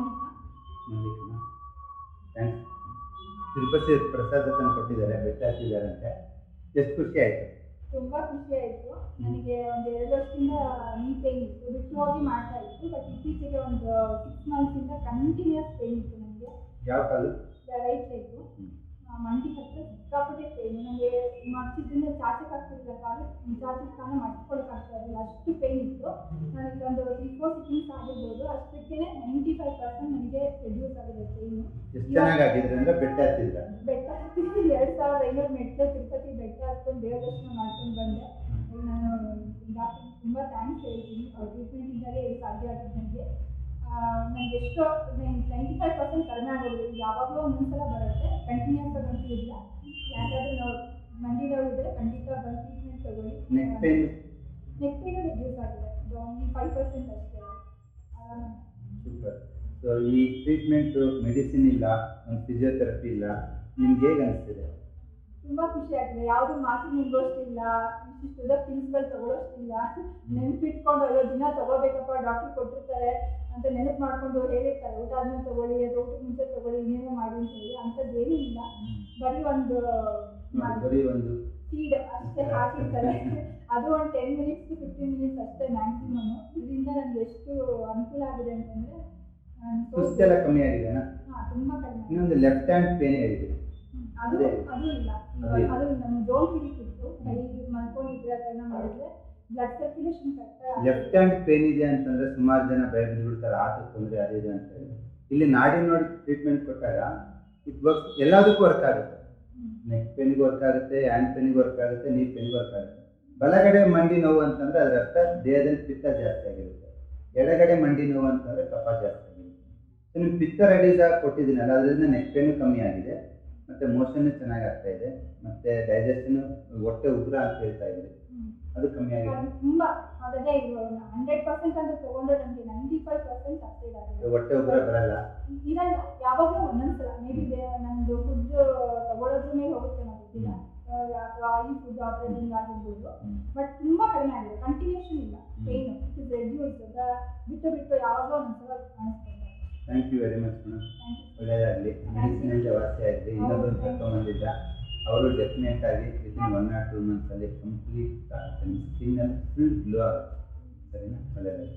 ಮಾಲಿಕ? ಥ್ಯಾಂಕ್ಸ್. ತಿರುಪತಿ ಪ್ರಸಾದ ತಂದು ಕೊಟ್ಟಿದ್ದಾರೆ ಬೆಟ್ಟ ಹತ್ತಿದ್ದಾರಂತೆ ಎಷ್ಟು ಖುಷಿ ಆಯಿತು? ತುಂಬ ಖುಷಿ ಆಯಿತು. ನನಗೆ ಒಂದು ಎರಡು ವರ್ಷದಿಂದ ನೀ ಪೇನ್ ಇತ್ತು. ಹೋಗಿ ಮಾಡ್ತಾ ಇತ್ತು ಬಟ್ ಇತ್ತೀಚೆಗೆ ಒಂದು ಸಿಕ್ಸ್ ಮಂತ್ಸಿಂದ ಕಂಟಿನ್ಯೂಸ್ ಪೇನ್ ಇತ್ತು ನನಗೆ. ಯಾವ ಕಾಲು? ರೈಟ್ ಲೆಗ್ಗು ಮಂಡಿ ಹತ್ರ ಸಿಕ್ಕಾಪಟ್ಟೆ ಪೇನ್ ನನಗೆ ಮರ್ಚಿದ್ರಿಂದ ಚಾಚಕ್ಕೆ ಆಗ್ತಿರಲಿಲ್ಲ ಕಾಲು ಮಡ್ಚ್ಕೊಳಕ್ಕೆ ಆಗ್ತಾ ಇರಲಿಲ್ಲ. ಪೇನ್ ಇತ್ತು ನನಗೆ ಒಂದು ಫೋರ್ ಸಿಕ್ಕಿಂಗ್ಸ್ ಆಗಿರ್ಬೋದು. ಅಷ್ಟಕ್ಕೆ ನೈಂಟಿ ಫೈವ್ ಪರ್ಸೆಂಟ್ ನನಗೆ ರೆಡ್ಯೂಸ್ ಆಗಿದೆ ಪೇಯ್ನು ಬೆಟ್ಟ ಬೆಟ್ಟ ಎರಡು ಸಾವಿರದ ಐನೂರು ಮೆಟ್ಲು ತಿರುಪತಿ ಬೆಟ್ಟ ಹತ್ಕೊಂಡು ದೇವ್ರ ದರ್ಶನ ಮಾಡ್ಕೊಂಡು ಬಂದೆ. ನಾನು ಡಾಕ್ಟರ್ ತುಂಬ ಥ್ಯಾಂಕ್ಸ್ ಹೇಳ್ತೀನಿ. ಅವ್ರ ಟ್ರೀಟ್ಮೆಂಟಿಂದಲೇ ಇದು ಸಾಧ್ಯ ಆಗಿದೆ ನನಗೆ. ನನಗೆ ಎಷ್ಟೋ ನೈಂಟಿ ಫೈವ್ ಪರ್ಸೆಂಟ್ ಕಡಿಮೆ ಆಗೋದು ಯಾವಾಗಲೂ ಒಂದೊಂದ್ಸಲ ಬರುತ್ತೆ. ಕಂಟಿನ್ಯೂಸ್ ಆಗಂತೂ ಇಲ್ಲ ಯಾರಾದರೂ ನಾವು ಮಂಡಿ ನೋವು ಇದ್ದರೆ ಖಂಡಿತ ಬಂದು ಟ್ರೀಟ್ಮೆಂಟ್ ತಗೊಳ್ಳಿ. ನೆಕ್ ಪೇನ್ ರಿಡ್ಯೂಸ್ ಆಗಿದೆ. ಒಂದು ಫೈವ್ ಪರ್ಸೆಂಟ್ ಅಷ್ಟೇ. ಸೂಪರ್ ಸೊ ಈ ಟ್ರೀಟ್ಮೆಂಟ್ ಮೆಡಿಸಿನ್ ಇಲ್ಲ ಒಂದು ಫಿಸಿಯೋಥೆರಪಿ ಇಲ್ಲ ನಿಮ್ಗೆ ಹೇಗೆ ಅನಿಸ್ತಿದೆ? ತುಂಬಾ ಖುಷಿ ಆಗಿದೆ ಯಾವುದು ಮಾತು ನುಂಗೋಷ್ಟಿಲ್ಲ ಇಷ್ಟಿಷ್ಟದ ಪಿಲ್ಸ್ಗಳು ತಗೊಳ್ಳೋಷ್ಟಿಲ್ಲ ನೆನ್ಪಿಟ್ಕೊಂಡು ಅಯ್ಯೋ ದಿನ ತಗೋಬೇಕಪ್ಪ ಡಾಕ್ಟರ್ ಕೊಟ್ಟಿರ್ತಾರೆ ಅಂತ ನೆನಪು ಮಾಡ್ಕೊಂಡು ಹೇಳಿರ್ತಾರೆ. ಊಟ ಆದ್ಮೇಲೆ ತಗೊಳ್ಳಿ ಅದು ಊಟಕ್ಕೆ ಮುಂಚೆ ತಗೊಳ್ಳಿ ಇನ್ನೇನೋ ಮಾಡಿ ಅಂತ ಹೇಳಿ ಅಂಥದ್ದು ಏನೂ ಇಲ್ಲ ಬರೀ ಒಂದು ನೋಡಿ, ಬರೀ ಒಂದು ಸೀಡ್ ಅಷ್ಟೇ ಹಾಕಿರ್ತಾರೆ ಅದು ಒಂದು ten minutes to fifteen minutes ಅಷ್ಟೇ ಮ್ಯಾಕ್ಸಿಮಮ್ ಇದರಿಂದ ನನಗೆ ಎಷ್ಟು ಅನುಕೂಲ ಆಗಿದೆ ಅಂತಂದ್ರೆ ಸುಸ್ತೆಲ್ಲ ಕಮ್ಮಿ ಆಗಿದೆ ಹಾ ತುಂಬ ಕಡಿಮೆ. ಇನ್ನೊಂದು ಲೆಫ್ಟ್ ಹ್ಯಾಂಡ್ ಪೇನ್ ಆಗಿದೆ. ಅದು ಅದೇ. ಇಲ್ಲ. ಅದೇ. ನಮ್ಮ ಜೋಲ್ ಹಿಡಿತಿತ್ತು. ಕೈ ಮಲ್ಕೊಂಡಿದ್ರೆ ಅದನ್ನ ಮಾಡಿದ್ರೆ blood circulation correct left hand pain ಇದೆ ಅಂತಂದ್ರೆ ಸುಮಾರು ಜನ ಭಯ ಬಿಡ್ತಾರೆ ಆಟದ ತೊಂದರೆ ಅದು ಇದೆ ಅಂತ ಹೇಳಿ. ಇಲ್ಲಿ ನಾಡಿ ನೋಡಿ ಟ್ರೀಟ್ಮೆಂಟ್ ಕೊಟ್ಟಾಗ ಇಟ್ ವರ್ಕ್ ಎಲ್ಲದಕ್ಕೂ ವರ್ಕ್ ಆಗುತ್ತೆ. ನೆಕ್ ಪೇನಿಗೆ ವರ್ಕ್ ಆಗುತ್ತೆ ಹ್ಯಾಂಡ್ ಪೇನಿಗೆ ವರ್ಕ್ ಆಗುತ್ತೆ ನೀ ಪೆನ್ಗೆ ವರ್ಕ್ ಆಗುತ್ತೆ. ಬಲಗಡೆ ಮಂಡಿ ನೋವು ಅಂತಂದ್ರೆ ಅದರ ಅರ್ಥ ದೇಹದಲ್ಲಿ ಪಿತ್ತ ಜಾಸ್ತಿ ಆಗಿರುತ್ತೆ. ಎಡಗಡೆ ಮಂಡಿ ನೋವು ಅಂತಂದ್ರೆ ಕಫ ಜಾಸ್ತಿ ಆಗಿರುತ್ತೆ. ನಿಮ್ಗೆ ಪಿತ್ತ ರೆಡೀಸ್ ಆಗಿ ಕೊಟ್ಟಿದ್ದೀನಲ್ಲ ಅದರಿಂದ ನೆಕ್ ಪೇನು ಕಮ್ಮಿ ಆಗಿದೆ. ಮತ್ತೆ ಮೋಷನ್ ಚೆನ್ನಾಗಿ ಆಗ್ತಾ ಇದೆ. ಮತ್ತೆ ಡೈಜೆಷನ್ ಹೊಟ್ಟೆ ಉಗ್ರ ಅಂತ ಹೇಳ್ತಾ ಇದ್ರಿ ಅದು ಕಮ್ಮಿ ಆಗಿದೆ. ತುಂಬಾ ಅದೇ ಹಂಡ್ರೆಡ್ ಪರ್ಸೆಂಟ್ ಅಂತ ತಗೊಂಡ್ರೆ ನೈಂಟಿ ಫೈವ್ ಪರ್ಸೆಂಟ್ ಹೊಟ್ಟೆ ಉಗ್ರ ಬರಲ್ಲ. ಇರಲ್ಲ ಯಾವಾಗಲೂ ಒಂದೊಂದ್ಸಲ ಮೇ ಗೊತ್ತಿಲ್ಲ. ಅಥವಾ ಆಯಿಲ್ ಫುಡ್ ಆಪರೇಟಿಂಗ್ ಆಗಿರ್ಬೋದು. ಬಟ್ ತುಂಬಾ ಕಡಿಮೆ ಆಗಿದೆ. ಕಂಟಿನ್ಯೂಷನ್ ಇಲ್ಲ. ಪೇನ್ ಇಟ್ ಇಸ್ ರೆಡ್ಯೂಸ್ ಬಿಟ್ಟು ಬಿಟ್ಟು ಯಾವಾಗಲೂ ಒಂದ್ಸಲ ಕಾಣಿಸ್ತಾ thank you very much madam ಒಳ್ಳೆಯದಾಗಲಿ ಮೆಡಿಸಿನಿಂದ ಜಾಸ್ತಿ ಆಗಿದೆ ಇನ್ನೊಬ್ಬರು ಕರ್ಕೊಂಬಂದಿದ್ದ ಅವರು ಡೆಫಿನೆಟ್ ಆಗಿ ವಿತಿನ್ ಒನ್ ಆರ್ ಟೂ ಮಂತ್ಸಲ್ಲಿ ಕಂಪ್ಲೀಟ್ ಸ್ಕಿನ್ನಲ್ಲಿ ಫುಲ್ ಗ್ಲೋ ಆಗುತ್ತೆ. ಸರಿನಾ? ಒಳ್ಳೆಯದಾಗಲಿ